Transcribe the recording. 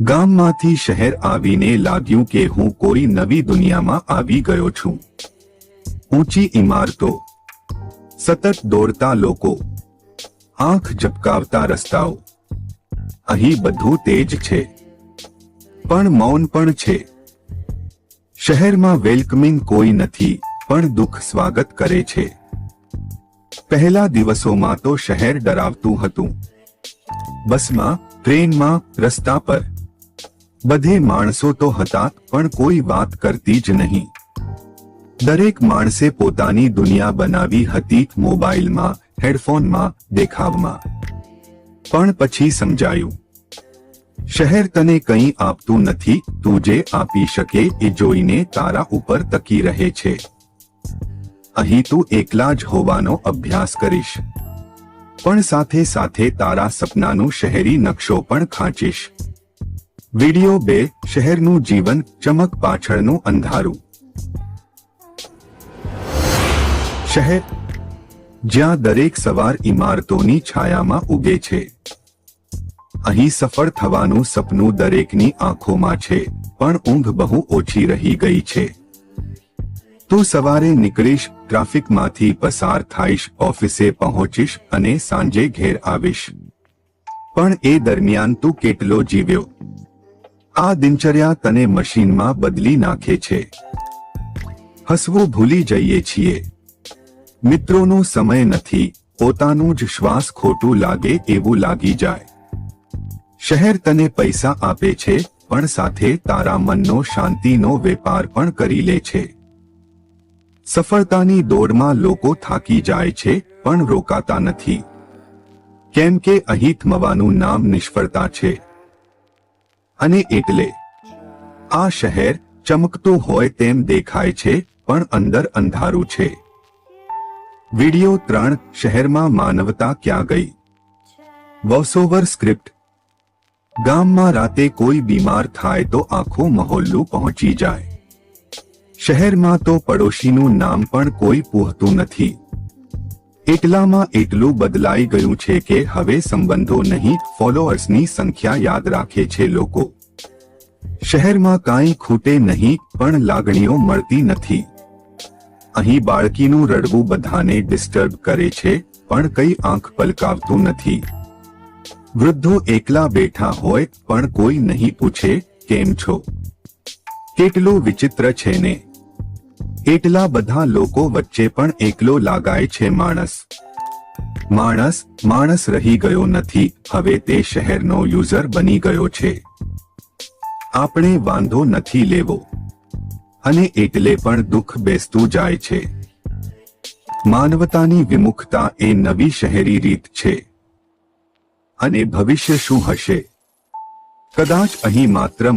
ગામમાંથી શહેર આવીને લાગ્યું કે હું કોઈ નવી દુનિયામાં આવી ગયો છું. ઊંચી ઇમારતો, સતત દોડતા લોકો, આંખ ઝપકાવતા રસ્તાઓ. અહીં બધું તેજ છે. પણ મૌન પણ છે. શહેરમાં વેલકમિંગ કોઈ નથી, પણ દુઃખ સ્વાગત કરે છે. પહેલા દિવસોમાં તો શહેર ડરાવતું હતું. બસમાં, ટ્રેનમાં, રસ્તા પર બધે માણસો તો હતા, પણ કોઈ વાત કરતી જ નહીં. દરેક માણસે પોતાની દુનિયા બનાવી હતી મોબાઈલમાં, હેડફોનમાં, દેખાવમાં. પણ પછી સમજાયું. શહેર તને કંઈ આપતું નથી, તું જે આપી શકે એ જોઈને તારા ઉપર તકી રહે છે. અહીં તું એકલા જ હોવાનો અભ્યાસ કરીશ. પણ સાથે સાથે તારા સપનાનું શહેરી નકશો પણ ખાંચીશ. વિડિયો બે, શહેરનું જીવન, ચમક પાછળનું અંધારું. શહેર, જ્યાં દરેક સવાર ઇમારતોની છાયામાં ઉગે છે. અહીં સફળ થવાનું સપનું દરેકની આંખોમાં છે, પણ ઊંઘ બહુ ઓછી રહી ગઈ છે. તું સવારે નીકળીશ, ટ્રાફિકમાંથી પસાર થઈશ, ઓફિસે પહોંચીશ અને સાંજે ઘેર આવીશ. પણ એ દરમિયાન તું કેટલો જીવ્યો? આ દિનચર્યા તને મશીનમાં બદલી નાખે છે. હસવું ભૂલી જઈએ છીએ. મિત્રોનો સમય નથી, પોતાનું જ શ્વાસ ખોટું લાગે એવું લાગી જાય. શહેર તને પૈસા આપે છે, પણ સાથે તારા મનનો શાંતિનો વેપાર પણ કરી લે છે. સફળતાની દોડમાં લોકો થાકી જાય છે, પણ રોકાતા નથી. કેમ કે અહીં થમવાનું નામ નિષ્ફળતા છે. અને એટલે. આ શહેર ચમકતું હોય તેમ દેખાય છે, પણ અંદર અંધારું છે. વિડિયો ત્રણ શહેરમાં માનવતા ક્યાં ગઈ? Voiceover script. ગામમાં રાતે કોઈ બીમાર થાય તો આખું મહોલ્લું પહોંચી જાય. શહેરમાં તો પડોશીનું નામ પણ કોઈ પૂહતું નથી. એટલામાં એટલું બદલાઈ ગયું છે કે હવે સંબંધો નહીં ફોલોઅર્સની સંખ્યા યાદ રાખે છે લોકો. શહેરમાં કાંઈ ખૂટે નહીં, પણ લાગણીઓ મળતી નથી. અહીં બાળકીનું રડવું બધાને ડિસ્ટર્બ કરે છે, પણ કઈ આંખ પલકાવતું નથી. વૃદ્ધો એકલા બેઠા હોય, પણ કોઈ નહીં પૂછે, કેમ છો? કેટલું વિચિત્ર છે ને. એટલા બધા લોકો વચ્ચે પણ એકલો લાગાય છે માણસ. માણસ માણસ રહી ગયો નથી, હવે તે શહેરનો યુઝર બની ગયો છે. આપણે વાંધો નથી લેવો. અને એટલે પણ દુઃખ બેસતું જાય છે. માનવતાની વિમુખતા એ નવી શહેરી રીત છે. અને ભવિષ્ય શું હશે? કદાચ અહીં માત્ર